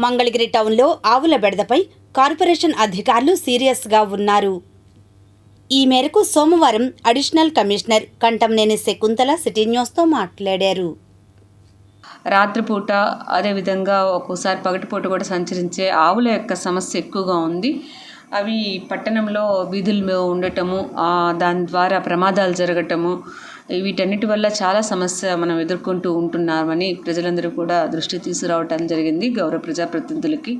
మంగళగిరి టౌన్లో ఆవుల బెడదపై కార్పొరేషన్ అధికారులు సీరియస్గా ఉన్నారు. ఈ మేరకు సోమవారం additional commissioner Kantamneni Shakuntala city న్యూస్తో మాట్లాడారు. రాత్రిపూట అదేవిధంగా ఒక్కోసారి పగటిపూట కూడా సంచరించే ఆవుల యొక్క సమస్య ఎక్కువగా ఉంది. అవి పట్టణంలో వీధుల్లో ఉండటము దాని ద్వారా ప్రమాదాలు జరగటము వీటన్నిటి వల్ల చాలా సమస్య మనం ఎదుర్కొంటూ ఉంటున్నామని ప్రజలందరూ కూడా దృష్టి తీసుకురావటం జరిగింది గౌరవ ప్రజాప్రతినిధులకి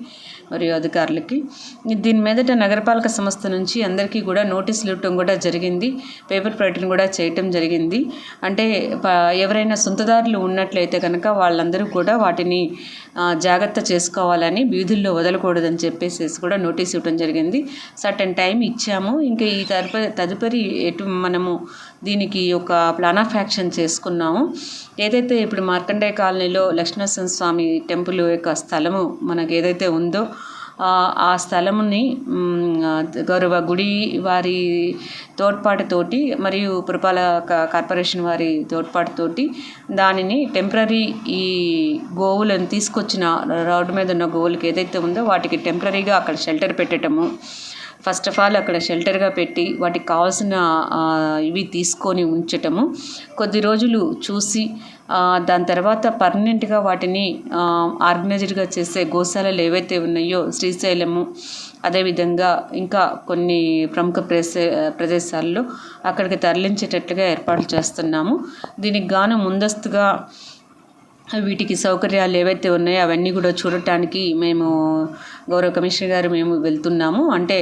మరియు అధికారులకి. దీని మీదట నగరపాలక సంస్థ నుంచి అందరికీ కూడా నోటీసులు ఇవ్వటం కూడా జరిగింది. పేపర్ ప్రకటన కూడా చేయటం జరిగింది. అంటే ప- ఎవరైనా సొంతదారులు ఉన్నట్లయితే కనుక వాళ్ళందరూ కూడా వాటిని జాగ్రత్త చేసుకోవాలని వీధుల్లో వదలకూడదని చెప్పేసి కూడా నోటీస్ ఇవ్వడం జరిగింది. సర్టన్ టైం ఇచ్చాము. ఇంకా ఈ తదుపరి తదుపరి ఎటు మనము దీనికి ఒక ప్లాన్ ఆఫ్ యాక్షన్ చేసుకున్నాము. ఏదైతే ఇప్పుడు మార్కండేయ కాలనీలో లక్ష్మీనరసింహ స్వామి టెంపుల్ యొక్క స్థలము మనకు ఏదైతే ఉందో ఆ, స్థలముని గౌరవ గుడి వారి తోడ్పాటుతోటి మరియు పురపాలక కార్పొరేషన్ వారి తోడ్పాటుతోటి దానిని టెంపరీ ఈ గోవులను తీసుకొచ్చిన రోడ్డు మీద ఉన్న గోవులకి ఏదైతే ఉందో వాటికి టెంపరీగా అక్కడ షెల్టర్ పెట్టడము. ఫస్ట్ ఆఫ్ ఆల్ అక్కడ షెల్టర్గా పెట్టి వాటికి కావాల్సిన ఇవి తీసుకొని ఉంచటము. కొద్ది రోజులు చూసి దాని తర్వాత పర్మనెంట్గా వాటిని ఆర్గనైజ్డ్గా చేసే గోశాలలు ఏవైతే ఉన్నాయో శ్రీశైలము అదేవిధంగా ఇంకా కొన్ని ప్రముఖ ప్రదేశ ప్రదేశాల్లో అక్కడికి తరలించేటట్లుగా ఏర్పాట్లు చేస్తున్నాము. దీనికి గాను ముందస్తుగా వీటికి సౌకర్యాలు ఏవైతే ఉన్నాయో అవన్నీ కూడా చూడటానికి మేము గౌరవ కమిషనర్ గారు మేము వెళ్తున్నాము. అంటే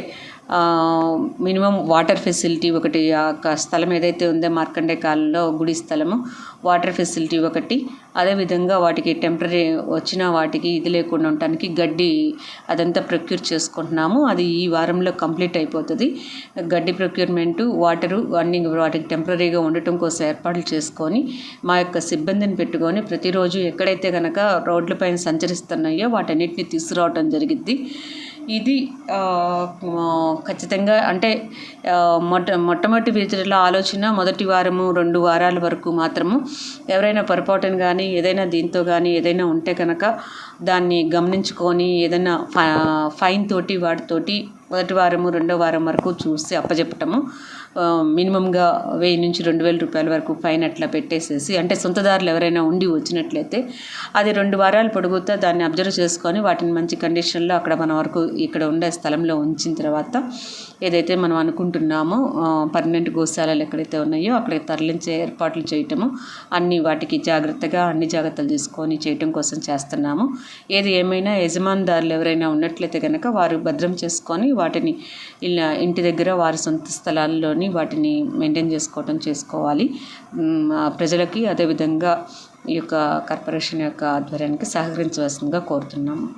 మినిమం వాటర్ ఫెసిలిటీ ఒకటి ఆ యొక్క స్థలం ఏదైతే ఉందో మార్కండే కాలంలో గుడి స్థలము వాటర్ ఫెసిలిటీ ఒకటి అదేవిధంగా వాటికి టెంపరీ వచ్చిన వాటికి ఇది లేకుండా ఉండటానికి గడ్డి అదంతా ప్రొక్యూర్ చేసుకుంటున్నాము. అది ఈ వారంలో కంప్లీట్ అయిపోతుంది. గడ్డి ప్రొక్యూర్మెంటు వాటరు అన్ని వాటికి టెంపరీగా ఉండటం కోసం ఏర్పాట్లు చేసుకొని మా యొక్క సిబ్బందిని పెట్టుకొని ప్రతిరోజు ఎక్కడైతే కనుక రోడ్లపైన సంచరిస్తున్నాయో వాటన్నిటిని తీసుకురావటం జరిగిద్ది. ఇది ఖచ్చితంగా అంటే మొట్ట మొట్టమొదటి విజిట్లో ఆలోచన మొదటి వారము రెండు వారాల వరకు మాత్రము ఎవరైనా పొరపాటున కానీ ఏదైనా దీంతో కానీ ఏదైనా ఉంటే కనుక దాన్ని గమనించుకొని ఏదైనా ఫైన్ తోటి వాటితోటి మొదటి వారము రెండో వారం వరకు చూసి అప్పచెప్పటము మినిమంగా వెయ్యి నుంచి రెండు వేల రూపాయల వరకు ఫైన్ అట్లా పెట్టేసేసి అంటే సొంతదారులు ఎవరైనా ఉండి వచ్చినట్లయితే అది రెండు వారాలు పొడుగుతా దాన్ని అబ్జర్వ్ చేసుకొని వాటిని మంచి కండిషన్లో అక్కడ మన వరకు ఇక్కడ ఉండే స్థలంలో ఉంచిన తర్వాత ఏదైతే మనం అనుకుంటున్నామో పర్మనెంట్ గోశాలలు ఎక్కడైతే ఉన్నాయో అక్కడికి తరలించే ఏర్పాట్లు చేయటము అన్ని వాటికి జాగ్రత్తగా అన్ని జాగ్రత్తలు తీసుకొని చేయటం కోసం చేస్తున్నాము. ఏది ఏమైనా యజమానిదారులు ఎవరైనా ఉన్నట్లయితే కనుక వారు భద్రం చేసుకొని వాటిని ఇలా ఇంటి దగ్గర వారి సొంత స్థలాల్లోని వాటిని మెయింటైన్ చేసుకోవటం చేసుకోవాలి. ప్రజలకి అదేవిధంగా ఈ యొక్క కార్పొరేషన్ యొక్క ఆధ్వర్యానికి సహకరించవలసిందిగా కోరుతున్నాము.